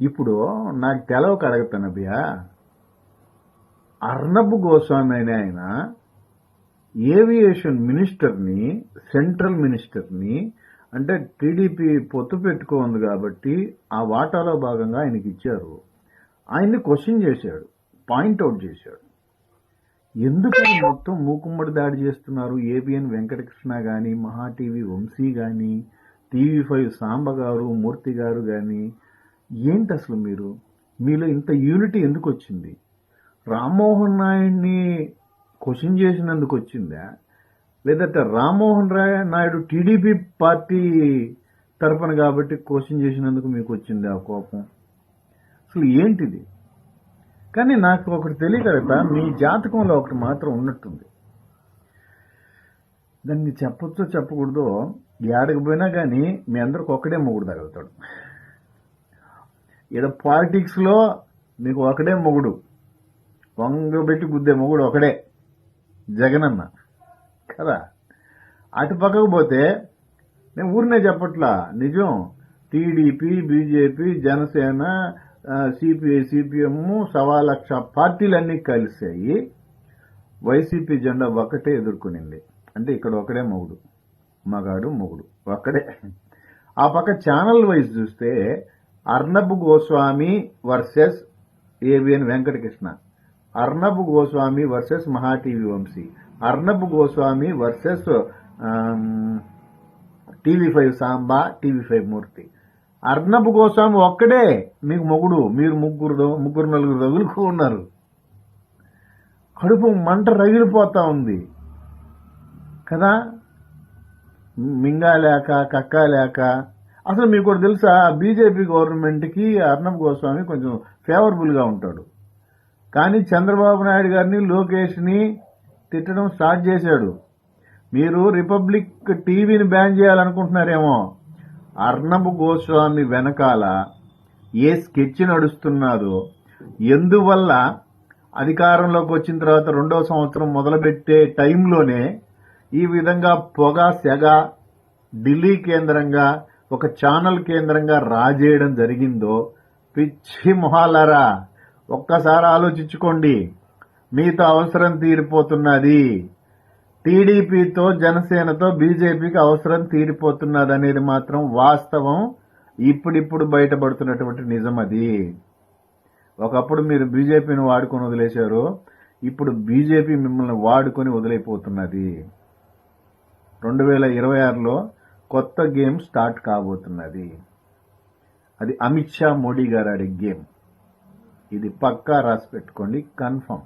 ఇప్పుడు నాకు తెలవక అడుగుతాను అభియా అర్నబ్ గోస్వామి అనే ఆయన ఏవియేషన్ మినిస్టర్ని సెంట్రల్ మినిస్టర్ని అంటే టీడీపీ పొత్తు పెట్టుకోంది కాబట్టి ఆ వాటాలో భాగంగా ఆయనకి ఇచ్చారు. ఆయన్ని క్వశ్చన్ చేశాడు పాయింట్అవుట్ చేశాడు. ఎందుకని మొత్తం మూకుమ్మడి దాడి చేస్తున్నారు? ఏబిఎన్ వెంకటకృష్ణ కానీ మహా టీవీ వంశీ కానీ టీవీ ఫైవ్ సాంబ గారు మూర్తి గారు కానీ ఏంటి అసలు మీరు? మీలో ఇంత యూనిటీ ఎందుకు వచ్చింది రామ్మోహన్ నాయుడిని క్వశ్చన్ చేసినందుకు వచ్చిందా లేదంటే రామ్మోహన్ రాయ్ నాయుడు టీడీపీ పార్టీ తరపున కాబట్టి క్వశ్చన్ చేసినందుకు మీకు వచ్చింది ఆ కోపం? అసలు ఏంటిది? కానీ నాకు ఒకటి తెలియక మీ జాతకంలో ఒకటి మాత్రం ఉన్నట్టుంది. దాన్ని చెప్పొచ్చో చెప్పకూడదో ఏడకపోయినా కానీ మీ అందరికి ఒక్కడే మొగుడు తగలుతాడు. ఈడ పాలిటిక్స్లో మీకు ఒకడే మొగుడు. వంగబెట్టి గుద్దే మొగుడు ఒకడే. జగనన్న కదా? అటు పక్కకు పోతే నేను ఊరినే చెప్పట్లా నిజం. TDP BJP Janasena CPI CPM సవా లక్ష పార్టీలన్నీ కలిసాయి వైసీపీ జెండా ఒక్కటే ఎదుర్కొనింది. అంటే ఇక్కడ ఒకడే మొగుడు. మగాడు మొగుడు. ఒక్కడే. ఆ పక్క ఛానల్ వైజ్ చూస్తే Arnab Goswami versus ABN Venkatakrishna. Arnab Goswami versus Maha TV Vamsi. Arnab Goswami versus TV five Samba TV five Murthy. Arnab Goswami ఒక్కడే మీకు మొగుడు. మీరు ముగ్గురు ముగ్గురు నలుగురు తగులుకు ఉన్నారు. కడుపు మంట రగిలిపోతా ఉంది. కదా? మింగాలేక కక్కాలేక అసలు మీకు కూడా తెలుసా? బీజేపీ గవర్నమెంట్కి అర్ణబ్ గోస్వామి కొంచెం ఫేవరబుల్గా ఉంటాడు. కానీ చంద్రబాబు నాయుడు గారిని లోకేష్ని తిట్టడం స్టార్ట్ చేశాడు. మీరు రిపబ్లిక్ టీవీని బ్యాన్ చేయాలనుకుంటున్నారేమో. అర్ణబ్ గోస్వామి వెనకాల ఏ స్కెచ్ నడుస్తున్నదో ఎందువల్ల అధికారంలోకి వచ్చిన తర్వాత రెండవ సంవత్సరం మొదలుపెట్టే టైంలోనే ఈ విధంగా పొగ సెగ ఢిల్లీ కేంద్రంగా ఒక ఛానల్ కేంద్రంగా రాజేయడం జరిగిందో పిచ్చి మొహాలరా ఒక్కసారి ఆలోచించుకోండి. మీతో అవసరం తీరిపోతున్నది. టీడీపీతో జనసేనతో బీజేపీకి అవసరం తీరిపోతున్నది అనేది మాత్రం వాస్తవం. ఇప్పుడిప్పుడు బయటపడుతున్నటువంటి నిజం అది. ఒకప్పుడు మీరు బీజేపీని వాడుకొని వదిలేశారు. ఇప్పుడు బీజేపీ మిమ్మల్ని వాడుకొని వదిలేపోతున్నది. రెండు వేల ఇరవై ఆరులో కొత్త గేమ్ స్టార్ట్ కాబోతున్నది. అది అమిత్ షా మోడీ గారు ఆడే గేమ్. ఇది పక్కా రాసి పెట్టుకోండి కన్ఫర్మ్.